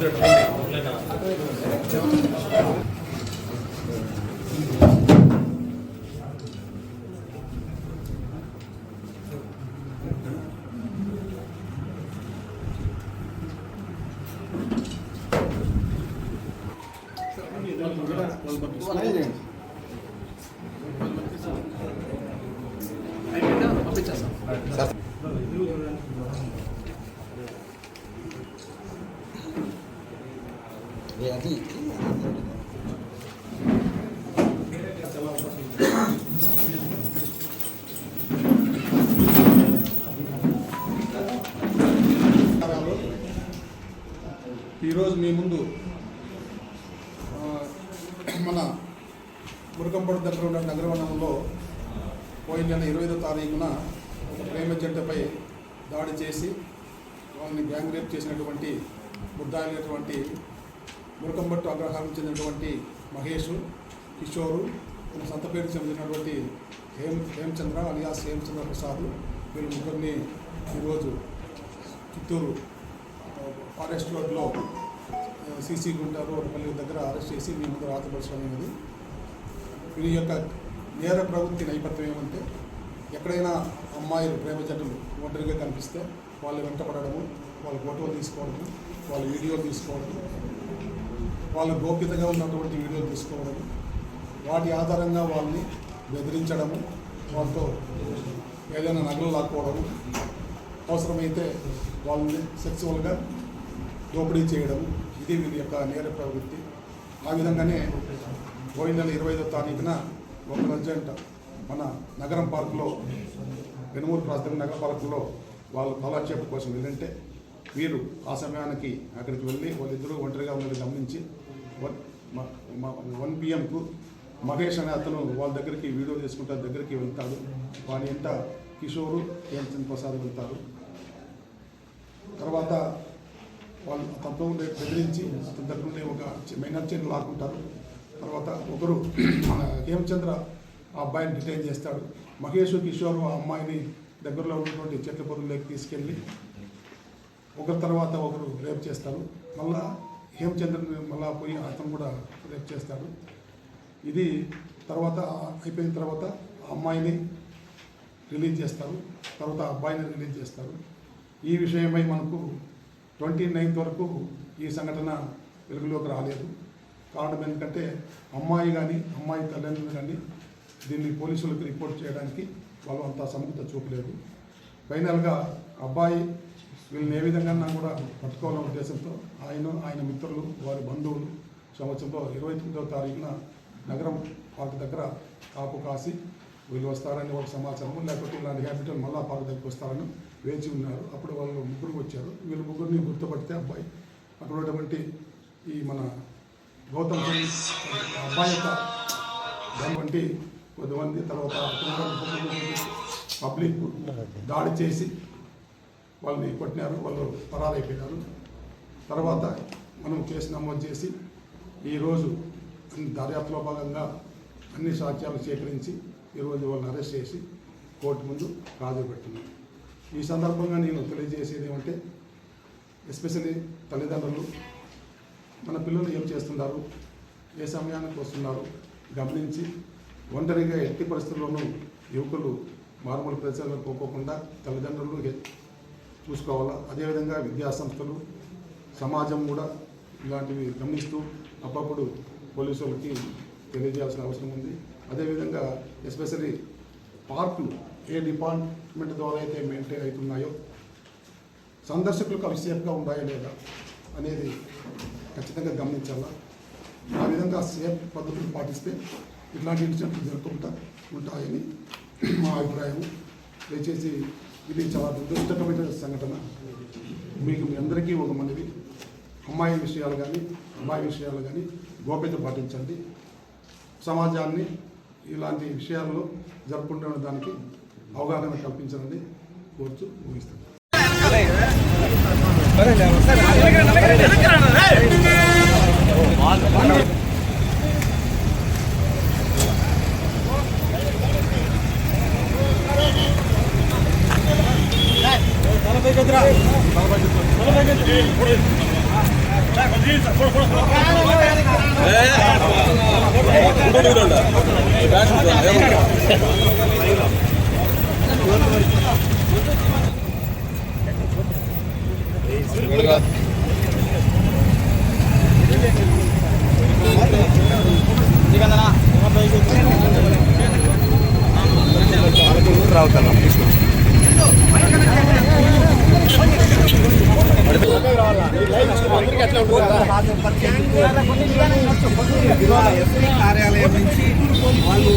ఈరోజు మీ ముందు మన మురకంపడు దగ్గర ఉన్న నగరవనంలో పోయిన నెల ఇరవై ఐదో తారీఖున ఒక ప్రేమ జంటపై దాడి చేసి వాళ్ళని గ్యాంగ్ రేప్ చేసినటువంటి ముద్దాయినటువంటి మురకంబట్టు అగ్రహారం చెందినటువంటి మహేష్ కిషోరు మన సంతపేటకు చెందినటువంటి హేమ్ హేమచంద్ర అలియాస్ హేమచంద్ర ప్రసాద్ వీళ్ళు ముగ్గురిని ఈరోజు చిత్తూరు ఫారెస్ట్ రోడ్లో సీసీ గుంటారు రోడ్పల్లి దగ్గర అరెస్ట్ చేసి మీ ముందు రాతపరచడం అనేది. వీరి యొక్క నేర ప్రవృత్తి నేపథ్యం ఏమంటే ఎక్కడైనా అమ్మాయిలు ప్రేమ జంటలు ఒంటరిగా కనిపిస్తే వాళ్ళు వెంటపడము వాళ్ళ ఫోటోలు తీసుకోవడము వాళ్ళ వీడియోలు తీసుకోవడము వాళ్ళ గోప్యతగా ఉన్నటువంటి వీడియోలు తీసుకోవడము వాటి ఆధారంగా వాళ్ళని బెదిరించడము వాళ్ళతో ఏదైనా నగలు లాక్కోవడము అవసరమైతే వాళ్ళని సెక్సువల్గా దోపిడీ చేయడం ఇది వీరి యొక్క నేర ప్రవృత్తి. ఆ విధంగానే పోయిన నెల ఇరవై ఐదో తారీఖున ఒక అర్జెంట్ మన నగరం పార్కులో వెనుమూరు ప్రాంతం నగర పార్కులో వాళ్ళు కాలక్షేపం కోసం వెళ్ళింటే వీరు ఆ సమయానికి అక్కడికి వెళ్ళి వాళ్ళిద్దరూ ఒంటరిగా ఉన్నది గమనించి వన్ వన్ పిఎంకు మహేష్ అనే అతను వాళ్ళ దగ్గరికి వీడియో తీసుకుంటే దగ్గరికి వెళ్తాడు. వాని వెంట కిషోరు హేమచంద్ ప్రసాద్ వెళ్తారు. తర్వాత వాళ్ళు అతనితో ఉండే బెదిరించి అతని దగ్గర ఉండే ఒక మైనర్ చైన్ లాక్కుంటారు. తర్వాత ఒకరు మన హేమచంద్ర ఆ అబ్బాయిని డిటైన్ చేస్తాడు. మహేష్ కిషోర్ ఆ అమ్మాయిని దగ్గరలో ఉన్నటువంటి చెట్ల పొరుగులోకి తీసుకెళ్ళి ఒకరి తర్వాత ఒకరు రేపు చేస్తారు. మళ్ళా హేమచంద్రని మళ్ళా పోయి అతను కూడా రేపు చేస్తాడు. ఇది తర్వాత అయిపోయిన తర్వాత ఆ అమ్మాయిని రిలీజ్ చేస్తారు. తర్వాత అబ్బాయిని రిలీజ్ చేస్తారు. ఈ విషయమై మనకు ట్వంటీ నైన్త్ వరకు ఈ సంఘటన వెలుగులోకి రాలేదు. కారణం ఎందుకంటే అమ్మాయి కానీ అమ్మాయి తల్లిదండ్రులు కానీ దీన్ని పోలీసులకు రిపోర్ట్ చేయడానికి వాళ్ళు అంత సముఖత చూపలేదు. ఫైనల్గా అబ్బాయి వీళ్ళని ఏ విధంగా కూడా పట్టుకోవాలనే ఉద్దేశంతో ఆయన ఆయన మిత్రులు వారి బంధువులు సంవత్సరంలో ఇరవై తొమ్మిదవ తారీఖున నగరం పార్క్ దగ్గర కాపు కాసి వీళ్ళు వస్తారని ఒక సమాచారం. లేకపోతే ఇలాంటి హ్యాబిటల్ మళ్ళా పార్క్ దగ్గరికి వస్తారని వేచి ఉన్నారు. అప్పుడు వాళ్ళు ముగ్గురు వచ్చారు. వీళ్ళు ముగ్గురిని గుర్తుపడితే అబ్బాయి అక్కడ ఉన్నటువంటి ఈ మన గౌతమ్ అబ్బాయి యొక్క వంటి కొద్దిమంది తర్వాత పబ్లిక్ దాడి చేసి వాళ్ళని కొట్టినారు. వాళ్ళు పరారైపోయినారు. తర్వాత మనం కేసు నమోదు చేసి ఈరోజు దర్యాప్తులో భాగంగా అన్ని సాక్ష్యాలు సేకరించి ఈరోజు వాళ్ళని అరెస్ట్ చేసి కోర్టు ముందు హాజరుపెడుతున్నాం ఈ సందర్భంగా నేను తెలియజేసేది ఏమంటే ఎస్పెషల్లీ తల్లిదండ్రులు మన పిల్లలు ఏం చేస్తున్నారు ఏ సమయానికి వస్తున్నారు గమనించి ఒంటరిగా ఎట్టి పరిస్థితుల్లోనూ యువకులు మారుమూల ప్రదేశాలకు పోకోకుండా తల్లిదండ్రులు చూసుకోవాలా. అదేవిధంగా విద్యా సంస్థలు సమాజం కూడా ఇలాంటివి గమనిస్తూ అప్పుడప్పుడు పోలీసు వాళ్ళకి తెలియజేయాల్సిన అవసరం ఉంది. అదేవిధంగా ఎస్పెషలీ పార్కులు ఏ డిపార్ట్మెంట్ ద్వారా అయితే మెయింటైన్ అవుతున్నాయో సందర్శకులకు అవి సేఫ్గా ఉన్నాయా లేదా అనేది ఖచ్చితంగా గమనించాలా? ఆ విధంగా సేఫ్ పద్ధతులు పాటిస్తే ఇట్లాంటి ఇన్సిడెంట్లు జరగకుండా ఉంటాయని మా అభిప్రాయం. దయచేసి ఇది చాలా దురదృష్టకమైన సంఘటన. మీకు మీ అందరికీ ఒక మనవి. అమ్మాయి విషయాలు కానీ అమ్మాయి విషయాలు కానీ గోప్యత పాటించండి. సమాజాన్ని ఇలాంటి విషయాల్లో జరుపుకుంటున్న దానికి అవగాహన కల్పించాలని కోరుతూ ఊహిస్తాను నలభై గద్రా నలభై గద్రా ఏ ఎస్పీ కార్యాలయం నుంచి వాళ్ళు